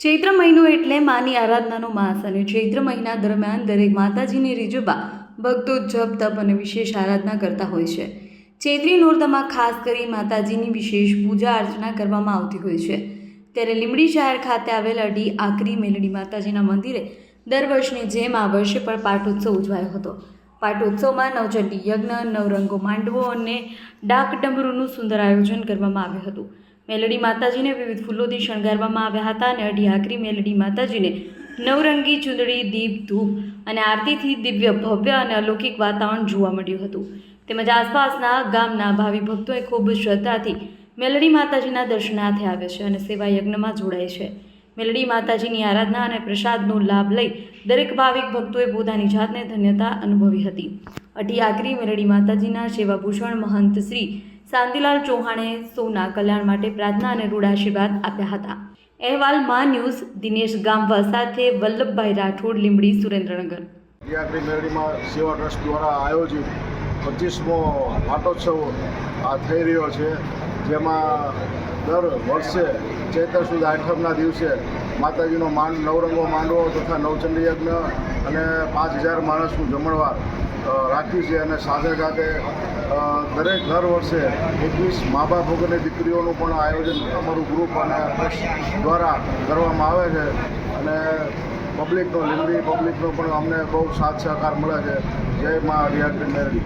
ચૈત્ર મહિનો એટલે માની આરાધનાનો માસ અને ચૈત્ર મહિના દરમિયાન દરેક માતાજીની રીજુબા ભક્તો જપ, તપ અને વિશેષ આરાધના કરતા હોય છે. ચૈત્રી નોરતામાં ખાસ કરી માતાજીની વિશેષ પૂજા અર્ચના કરવામાં આવતી હોય છે. ત્યારે લીંબડી શહેર ખાતે આવેલ અડી આકરી મેલડી માતાજીના મંદિરે દર વર્ષની જેમ આ વર્ષે પણ પાટોત્સવ ઉજવાયો હતો. પાટોત્સવમાં નવચંડી યજ્ઞ, નવરંગો માંડવો અને ડાક ડમરૂનું સુંદર આયોજન કરવામાં આવ્યું હતું. મેલડી માતાજીને વિવિધ ફૂલોથી શણગારવામાં આવ્યા હતા અને અઢી આકરી મેલડી માતાજીને નવરંગી ચૂંદડી, દીપ, ધૂપ અને આરતીથી દિવ્ય, ભવ્ય અને અલૌકિક વાતાવરણ જોવા મળ્યું હતું. તેમજ આસપાસના ગામના ભાવિ ભક્તોએ ખૂબ શ્રદ્ધાથી મેલડી માતાજીના દર્શનાર્થે આવે છે અને સેવા યજ્ઞમાં જોડાય છે. મેલડી માતાજીની આરાધના અને પ્રસાદનો લાભ લઈ દરેક ભાવિક ભક્તોએ પોતાની જાતને ધન્યતા અનુભવી હતી. અઢી આકરી મેલડી માતાજીના સેવાભૂષણ મહંત શ્રી શાંતિલાલ ચૌહાણે સૌના કલ્યાણ માટે પ્રાર્થના અને રૂઢ આશીર્વાદ આપ્યા હતા. અહેવાલમાં ન્યૂઝ દિનેશ ગામવા સાથે વલ્લભભાઈ રાઠોડ, લીંબડી સુરેન્દ્રનગર. યાત્રી મેળવીમાં સેવા ટ્રસ્ટ દ્વારા આયોજિત પચીસમો પાટોત્સવ આ થઈ રહ્યો છે. જેમાં દર વર્ષે ચૈત્ર સુદ આઠમના દિવસે માતાજીનો માંડ, નવરંગો, માંડવો તથા નવચંડી યજ્ઞ અને પાંચ હજાર માણસનું જમણવાર અ, રાખી છે અને સાથે સાથે દરેક દર વર્ષે એકવીસ મા બાપ વગરની દીકરીઓનું પણ આયોજન અમારું ગ્રુપ અને દ્વારા કરવામાં આવે છે અને પબ્લિકનો લીમડી પબ્લિકનો પણ અમને બહુ સાથ સહકાર મળે છે. જય મા હરિયાત્રી મેરડી.